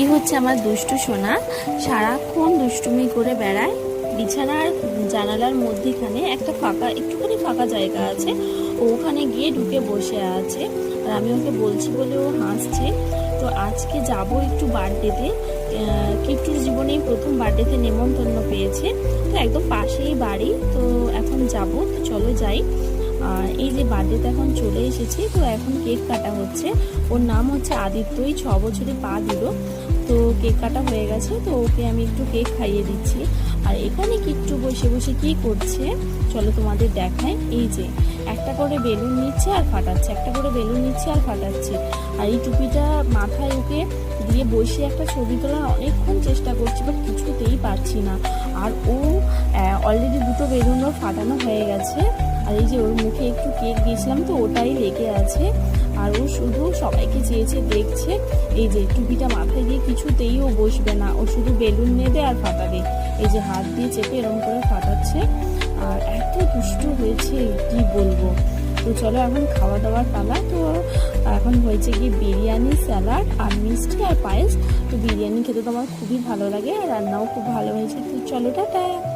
এই হচ্ছে আমার দুষ্টু সোনা। সারাক্ষণ দুষ্টুমি করে বেড়ায়। বিছানার জানালার মধ্যেখানে একটা ফাঁকা, একটুখানি ফাঁকা জায়গা আছে। ওখানে গিয়ে ঢুকে বসে আছে। আর আমি ওকে বলছি বলে ও হাসছে। তো আজকে যাব একটু বার্থডেতে। কিট্টুর জীবনেই প্রথম বার্থডেতে নেমন্তন্ন পেয়েছে। তো একদম পাশেই বাড়ি। তো এখন যাব। তো চলো যাই। আর এই যে বার্থডেতে এখন চলে এসেছি। তো এখন কেক কাটা হচ্ছে। ওর নাম হচ্ছে আদিত্য এই ছ বছরে পা দিল। তো কেক কাটা হয়ে গেছে, তো ওকে আমি একটু কেক খাইয়ে দিচ্ছি। আর এখানে কিট্টু বসে বসে কি করছে, চলো তোমাদের দেখায় এই যে, একটা করে বেলুন নিচ্ছে আর ফাটাচ্ছে, একটা করে বেলুন নিচ্ছে আর ফাটাচ্ছে। আর এই টুপিটা মাথায় ওকে দিয়ে বসে একটা ছবি তোলার অনেকক্ষণ চেষ্টা করছি বাট কিছুতেই পারছি না। আর ও অলরেডি দুটো বেলুনও ফাটানো হয়ে গেছে। আর এই যে ওর মুখে একটু কেক দিয়েছিলাম, তো ওটাই লেগে আছে। আর ও শুধু সবাইকে চেয়েছে, দেখছে, এই যে টুপিটা মাথায় দিয়ে কিছুতেই ও বসবে না। ও শুধু বেলুন নেবে আর ফাটাবে এই যে হাত দিয়ে চেপে এরকম করে ফাটাচ্ছে। আর এত দুষ্টু হয়েছে, কি বলব? তো চলো এখন খাওয়া দাওয়ার পালা। তো এখন হয়েছে কি বিরিয়ানি, স্যালাড আর মিষ্টি আর পায়েস। তো বিরিয়ানি খেতে তো আমার খুবই ভালো লাগে আর রান্নাও খুব ভালো হয়েছে। তো চলো, টাটা!